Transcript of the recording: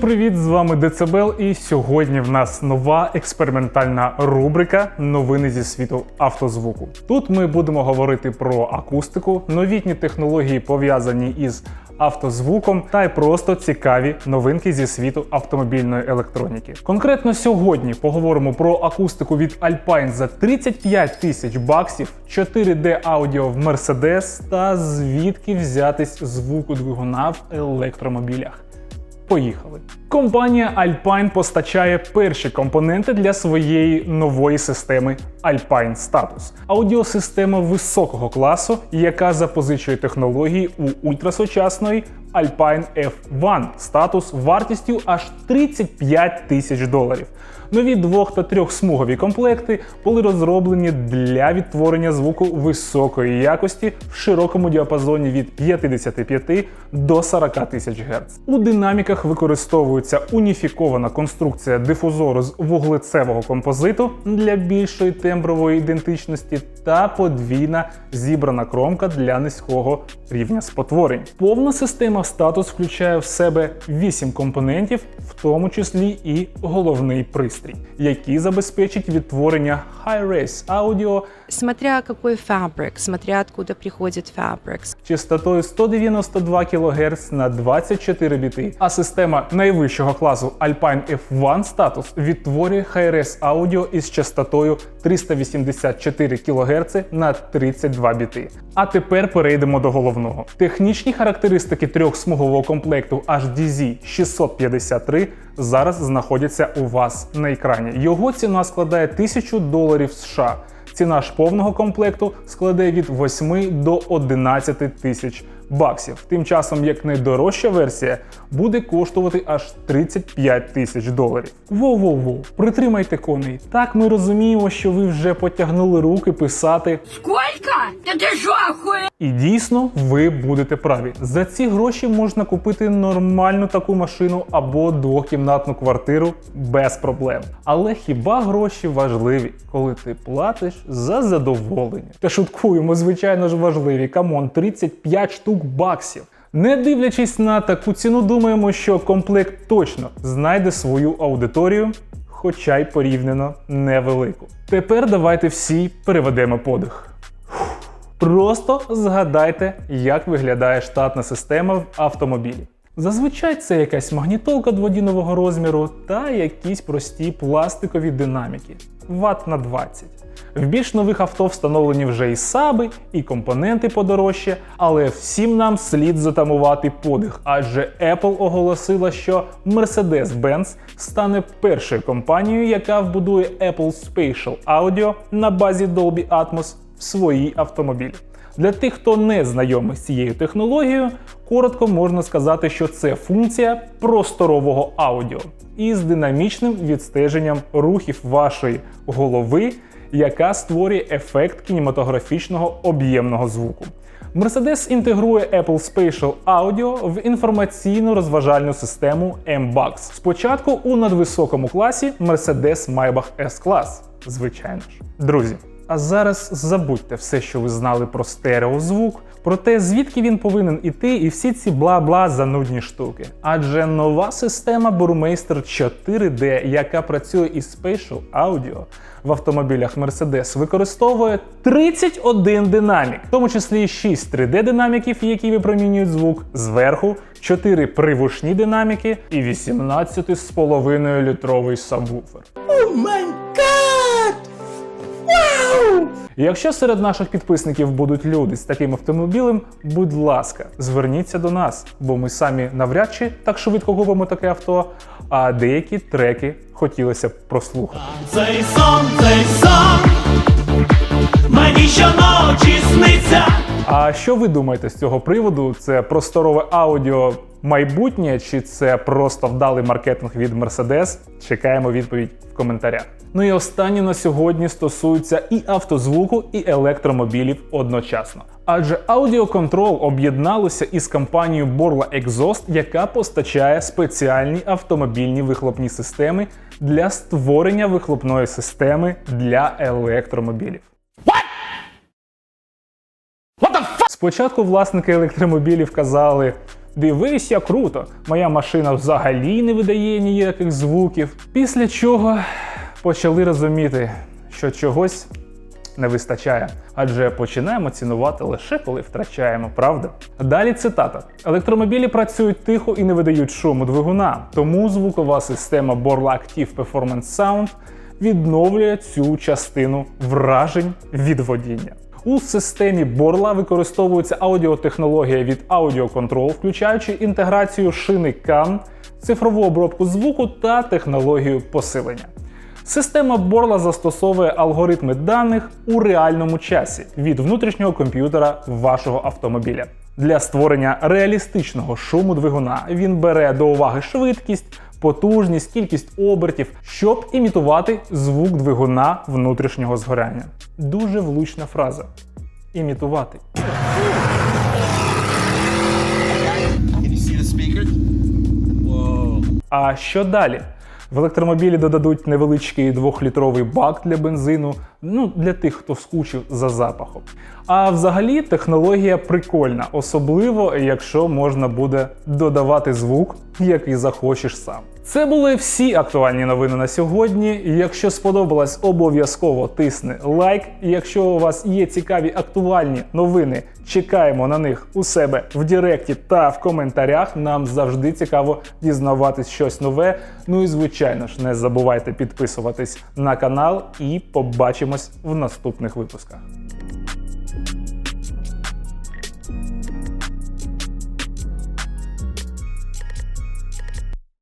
Привіт! З вами Децибел, і сьогодні в нас нова експериментальна рубрика Новини зі світу автозвуку. Тут ми будемо говорити про акустику, новітні технології пов'язані із автозвуком та й просто цікаві новинки зі світу автомобільної електроніки. Конкретно сьогодні поговоримо про акустику від Alpine за 35 тисяч баксів, 4D аудіо в Mercedes та звідки взятись звуку двигуна в електромобілях. Поїхали. Компанія Alpine постачає перші компоненти для своєї нової системи Alpine Status. Аудіосистема високого класу, яка запозичує технології у ультрасучасної Alpine F1 статус вартістю аж 35 тисяч доларів. Нові двох та трьохсмугові комплекти були розроблені для відтворення звуку високої якості в широкому діапазоні від 55 до 40 тисяч Гц. У динаміках використовується уніфікована конструкція дифузору з вуглецевого композиту для більшої тембрової ідентичності та подвійна зібрана кромка для низького рівня спотворень. Повна система статус включає в себе 8 компонентів, в тому числі і головний пристрій, який забезпечить відтворення High-Res аудіо Смотря какой фабрик, смотря откуда приходит фабрик. частотою 192 кГц на 24 біти, а система найвищого класу Alpine F1 статус відтворює Hi-Res аудіо із частотою 384 кГц на 32 біти. А тепер перейдемо до головного. Технічні характеристики трьохсмугового комплекту HDZ 653 зараз знаходяться у вас на екрані. Його ціна складає 1000 доларів США. Ціна ж повного комплекту складе від 8 до 11 тисяч баксів. Тим часом, як найдорожча версія буде коштувати аж 35 тисяч доларів. Воу-воу-воу, притримайте коней. Так ми розуміємо, що ви вже потягнули руки писати Сколько? Да ты что, охуел? і дійсно, ви будете праві. За ці гроші можна купити нормальну таку машину або двокімнатну квартиру без проблем. Але хіба гроші важливі, коли ти платиш за задоволення? Та шуткуємо, звичайно ж важливі. Камон, 35 штук баксів. Не дивлячись на таку ціну, думаємо, що комплект точно знайде свою аудиторію, хоча й порівняно невелику. Тепер давайте всі переведемо подих. Просто згадайте, як виглядає штатна система в автомобілі. Зазвичай це якась магнітолка дводінового розміру та якісь прості пластикові динаміки Вт на 20. В більш нових авто встановлені вже і саби, і компоненти подорожче, але всім нам слід затамувати подих, адже Apple оголосила, що Mercedes-Benz стане першою компанією, яка вбудує Apple Spatial Audio на базі Dolby Atmos в свої автомобілі. Для тих, хто не знайомий з цією технологією, коротко можна сказати, що це функція просторового аудіо із динамічним відстеженням рухів вашої голови, яка створює ефект кінематографічного об'ємного звуку. Mercedes інтегрує Apple Spatial Audio в інформаційну розважальну систему MBUX. Спочатку у надвисокому класі Mercedes Maybach S-Class, звичайно ж. Друзі, а зараз забудьте все, що ви знали про стереозвук, про те, звідки він повинен іти, і всі ці бла-бла занудні штуки. Адже нова система Burmeister 4D, яка працює із Spatial Audio в автомобілях Mercedes, використовує 31 динамік, в тому числі 6 3D динаміків, які випромінюють звук зверху, 4 привушні динаміки і 18,5 літровий сабвуфер. Якщо серед наших підписників будуть люди з таким автомобілем, будь ласка, зверніться до нас, бо ми самі навряд чи так швидко губимо таке авто, а деякі треки хотілося б прослухати. Цей сон, цей сон, мені щоночі. А що ви думаєте з цього приводу? Це просторове аудіо майбутнє, чи це просто вдалий маркетинг від Mercedes? Чекаємо відповідь в коментарях. Ну і останнє на сьогодні стосується і автозвуку, і електромобілів одночасно. Адже Control об'єдналося із компанією Borla Exhaust, яка постачає спеціальні автомобільні вихлопні системи для створення вихлопної системи для електромобілів. Спочатку власники електромобілів казали: Дивись, як круто! Моя машина взагалі не видає ніяких звуків. Після чого почали розуміти, що чогось не вистачає, адже починаємо цінувати лише коли втрачаємо, правда? Далі цитата: електромобілі працюють тихо і не видають шуму двигуна, тому звукова система Borla Active Performance Sound відновлює цю частину вражень від водіння. У системі Борла використовується аудіотехнологія від Audio Control, включаючи інтеграцію шини CAN, цифрову обробку звуку та технологію посилення. Система Борла застосовує алгоритми даних у реальному часі від внутрішнього комп'ютера вашого автомобіля. Для створення реалістичного шуму двигуна він бере до уваги швидкість, потужність, кількість обертів, щоб імітувати звук двигуна внутрішнього згоряння. Дуже влучна фраза. Імітувати. А що далі? В електромобілі додадуть невеличкий двохлітровий бак для бензину, ну для тих, хто скучив за запахом. А взагалі технологія прикольна, особливо якщо можна буде додавати звук, який захочеш сам. Це були всі актуальні новини на сьогодні. Якщо сподобалось, обов'язково тисни лайк. Якщо у вас є цікаві актуальні новини, чекаємо на них у себе в Директі та в коментарях. Нам завжди цікаво дізнаватись щось нове. Ну і звичайно ж, не забувайте підписуватись на канал і побачимось в наступних випусках.